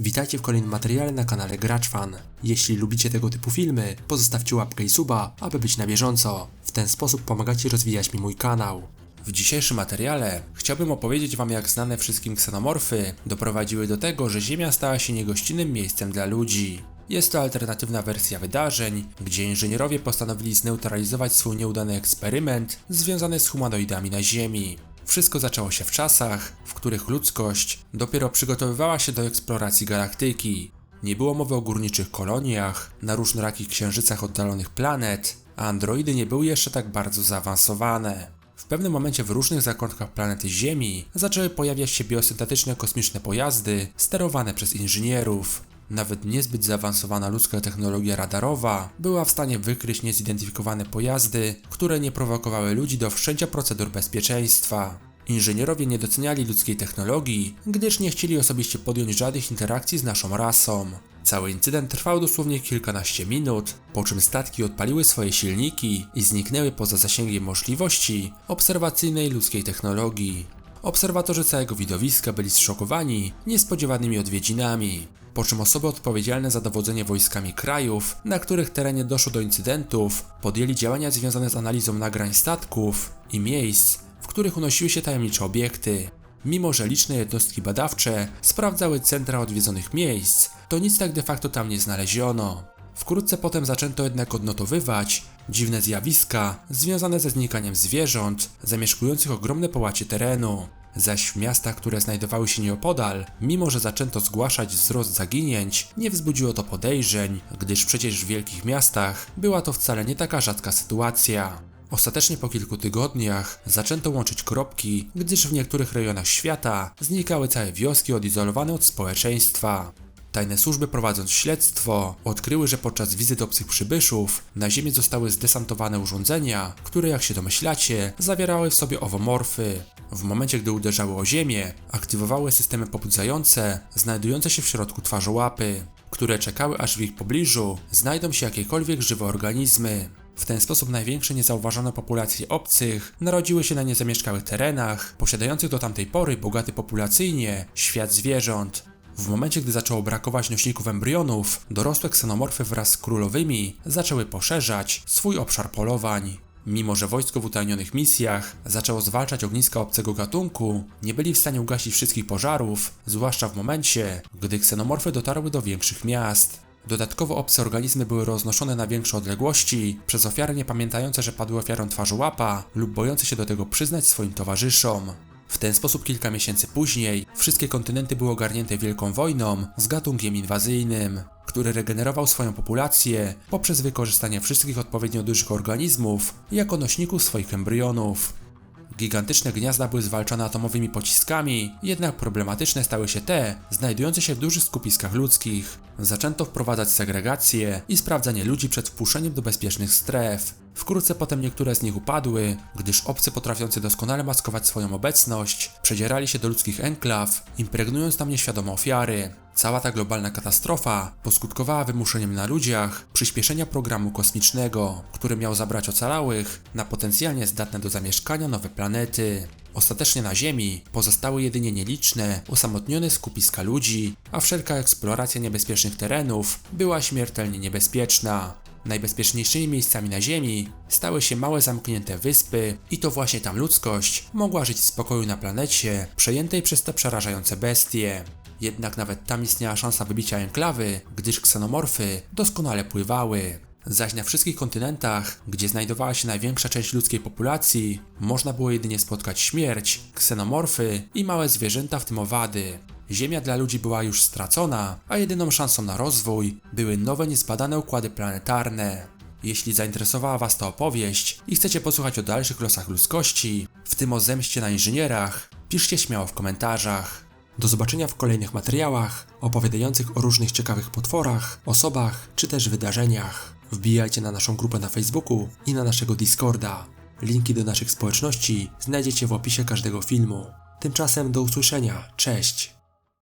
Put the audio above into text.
Witajcie w kolejnym materiale na kanale GraczFan. Jeśli lubicie tego typu filmy, pozostawcie łapkę i suba, aby być na bieżąco. W ten sposób pomagacie rozwijać mi mój kanał. W dzisiejszym materiale chciałbym opowiedzieć Wam, jak znane wszystkim ksenomorfy doprowadziły do tego, że Ziemia stała się niegościnnym miejscem dla ludzi. Jest to alternatywna wersja wydarzeń, gdzie inżynierowie postanowili zneutralizować swój nieudany eksperyment związany z humanoidami na Ziemi. Wszystko zaczęło się w czasach, w których ludzkość dopiero przygotowywała się do eksploracji galaktyki. Nie było mowy o górniczych koloniach, na różnorakich księżycach oddalonych planet, a androidy nie były jeszcze tak bardzo zaawansowane. W pewnym momencie w różnych zakątkach planety Ziemi zaczęły pojawiać się biosyntetyczne kosmiczne pojazdy sterowane przez inżynierów. Nawet niezbyt zaawansowana ludzka technologia radarowa była w stanie wykryć niezidentyfikowane pojazdy, które nie prowokowały ludzi do wszczęcia procedur bezpieczeństwa. Inżynierowie nie doceniali ludzkiej technologii, gdyż nie chcieli osobiście podjąć żadnych interakcji z naszą rasą. Cały incydent trwał dosłownie kilkanaście minut, po czym statki odpaliły swoje silniki i zniknęły poza zasięgiem możliwości obserwacyjnej ludzkiej technologii. Obserwatorzy całego widowiska byli zszokowani niespodziewanymi odwiedzinami, po czym osoby odpowiedzialne za dowodzenie wojskami krajów, na których terenie doszło do incydentów, podjęli działania związane z analizą nagrań statków i miejsc, w których unosiły się tajemnicze obiekty. Mimo, że liczne jednostki badawcze sprawdzały centra odwiedzonych miejsc, to nic tak de facto tam nie znaleziono. Wkrótce potem zaczęto jednak odnotowywać dziwne zjawiska związane ze znikaniem zwierząt zamieszkujących ogromne połacie terenu. Zaś w miastach, które znajdowały się nieopodal, mimo że zaczęto zgłaszać wzrost zaginięć, nie wzbudziło to podejrzeń, gdyż przecież w wielkich miastach była to wcale nie taka rzadka sytuacja. Ostatecznie po kilku tygodniach zaczęto łączyć kropki, gdyż w niektórych rejonach świata znikały całe wioski odizolowane od społeczeństwa. Tajne służby prowadząc śledztwo odkryły, że podczas wizyt obcych przybyszów na Ziemię zostały zdesantowane urządzenia, które jak się domyślacie zawierały w sobie owomorfy. W momencie gdy uderzały o Ziemię, aktywowały systemy pobudzające znajdujące się w środku twarzołapy, które czekały aż w ich pobliżu znajdą się jakiekolwiek żywe organizmy. W ten sposób największe niezauważone populacje obcych narodziły się na niezamieszkałych terenach, posiadających do tamtej pory bogaty populacyjnie świat zwierząt. W momencie, gdy zaczęło brakować nośników embrionów, dorosłe ksenomorfy wraz z królowymi zaczęły poszerzać swój obszar polowań. Mimo, że wojsko w utajnionych misjach zaczęło zwalczać ogniska obcego gatunku, nie byli w stanie ugasić wszystkich pożarów, zwłaszcza w momencie, gdy ksenomorfy dotarły do większych miast. Dodatkowo obce organizmy były roznoszone na większe odległości przez ofiary niepamiętające, że padły ofiarą twarzołapa lub bojące się do tego przyznać swoim towarzyszom. W ten sposób kilka miesięcy później wszystkie kontynenty były ogarnięte wielką wojną z gatunkiem inwazyjnym, który regenerował swoją populację poprzez wykorzystanie wszystkich odpowiednio dużych organizmów jako nośników swoich embrionów. Gigantyczne gniazda były zwalczane atomowymi pociskami, jednak problematyczne stały się te znajdujące się w dużych skupiskach ludzkich. Zaczęto wprowadzać segregację i sprawdzanie ludzi przed wpuszczeniem do bezpiecznych stref. Wkrótce potem niektóre z nich upadły, gdyż obcy potrafiący doskonale maskować swoją obecność przedzierali się do ludzkich enklaw, impregnując tam nieświadome ofiary. Cała ta globalna katastrofa poskutkowała wymuszeniem na ludziach przyspieszenia programu kosmicznego, który miał zabrać ocalałych na potencjalnie zdatne do zamieszkania nowe planety. Ostatecznie na Ziemi pozostały jedynie nieliczne, osamotnione skupiska ludzi, a wszelka eksploracja niebezpiecznych terenów była śmiertelnie niebezpieczna. Najbezpieczniejszymi miejscami na Ziemi stały się małe zamknięte wyspy i to właśnie tam ludzkość mogła żyć w spokoju na planecie przejętej przez te przerażające bestie. Jednak nawet tam istniała szansa wybicia enklawy, gdyż ksenomorfy doskonale pływały. Zaś na wszystkich kontynentach, gdzie znajdowała się największa część ludzkiej populacji, można było jedynie spotkać śmierć, ksenomorfy i małe zwierzęta, w tym owady. Ziemia dla ludzi była już stracona, a jedyną szansą na rozwój były nowe, niezbadane układy planetarne. Jeśli zainteresowała Was ta opowieść i chcecie posłuchać o dalszych losach ludzkości, w tym o zemście na inżynierach, piszcie śmiało w komentarzach. Do zobaczenia w kolejnych materiałach opowiadających o różnych ciekawych potworach, osobach czy też wydarzeniach. Wbijajcie na naszą grupę na Facebooku i na naszego Discorda. Linki do naszych społeczności znajdziecie w opisie każdego filmu. Tymczasem do usłyszenia. Cześć!